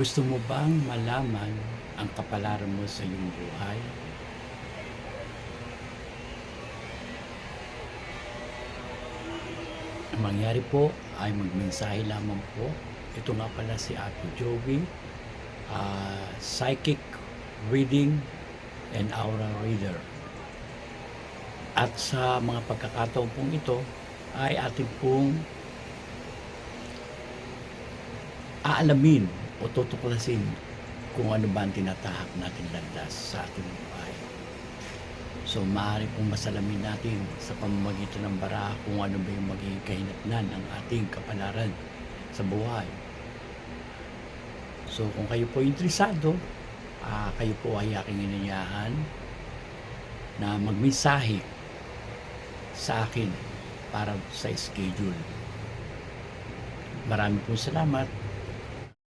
Gusto mo bang malaman ang kapalaran mo sa iyong buhay? Ang mangyari po ay magmensahe lamang po. Ito nga pala si Apo Joey, ah, psychic reading and aura reader. At sa mga pagkakataon pong ito ay ating pong aalamin o tutuklasin kung ano ba ang tinatahak natin landas sa ating buhay. So maaari pong masalamin natin sa pamamagitan ng bara kung ano ba yung magiging kahinatnan ng ating kapalaran sa buhay. So kung kayo po interesado, ah, kayo po ay aking inanyahan na magmensahe sa akin para sa schedule. Marami po salamat.